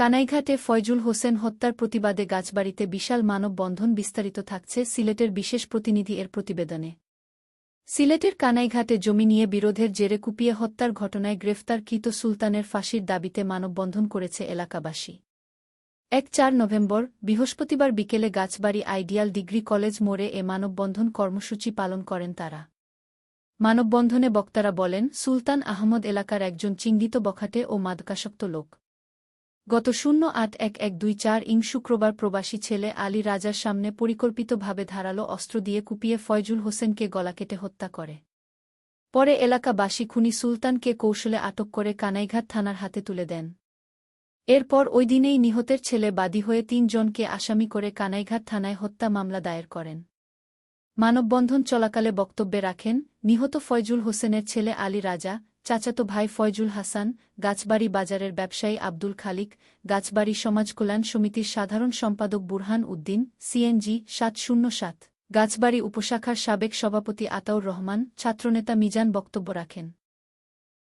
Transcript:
কানাইঘাটে ফয়জুল হোসেন হত্যার প্রতিবাদে গাছবাড়িতে বিশাল মানববন্ধন বিস্তারিত থাকছে সিলেটের বিশেষ প্রতিনিধি এর প্রতিবেদনে। সিলেটের কানাইঘাটে জমি নিয়ে বিরোধের জেরে কুপিয়ে হত্যার ঘটনায় গ্রেফতারকৃত সুলতানের ফাঁসির দাবিতে মানববন্ধন করেছে এলাকাবাসী। এক চার নভেম্বর, বৃহস্পতিবার বিকেলে গাছবাড়ি আইডিয়াল ডিগ্রি কলেজ মোড়ে এ মানববন্ধন কর্মসূচি পালন করেন তারা। মানববন্ধনে বক্তারা বলেন, সুলতান আহমদ এলাকার একজন চিহ্নিত বখাটে ও মাদকাসক্ত লোক। গত শূন্য আট এক এক দুই চার ইং শুক্রবার প্রবাসী ছেলে আলী রাজার সামনে পরিকল্পিতভাবে ধারালো অস্ত্র দিয়ে কুপিয়ে ফয়জুল হোসেনকে গলা কেটে হত্যা করে। পরে এলাকাবাসী খুনি সুলতানকে কৌশলে আটক করে কানাইঘাট থানার হাতে তুলে দেন। এরপর ওই দিনেই নিহতের ছেলে বাদী হয়ে তিনজনকে আসামি করে কানাইঘাট থানায় হত্যা মামলা দায়ের করেন। মানববন্ধন চলাকালে বক্তব্যে রাখেন, নিহত ফয়জুল হোসেনের ছেলে আলী রাজা চাচাতো ভাই ফয়জুল হাসান, গাছবাড়ি বাজারের ব্যবসায়ী আব্দুল খালিক, গাছবাড়ি সমাজ কল্যাণ সমিতির সাধারণ সম্পাদক বুরহান উদ্দিন সিএনজি সাত শূন্য সাত। গাছবাড়ি উপশাখার সাবেক সভাপতি আতাউর রহমান, ছাত্রনেতা মিজান বক্তব্য রাখেন।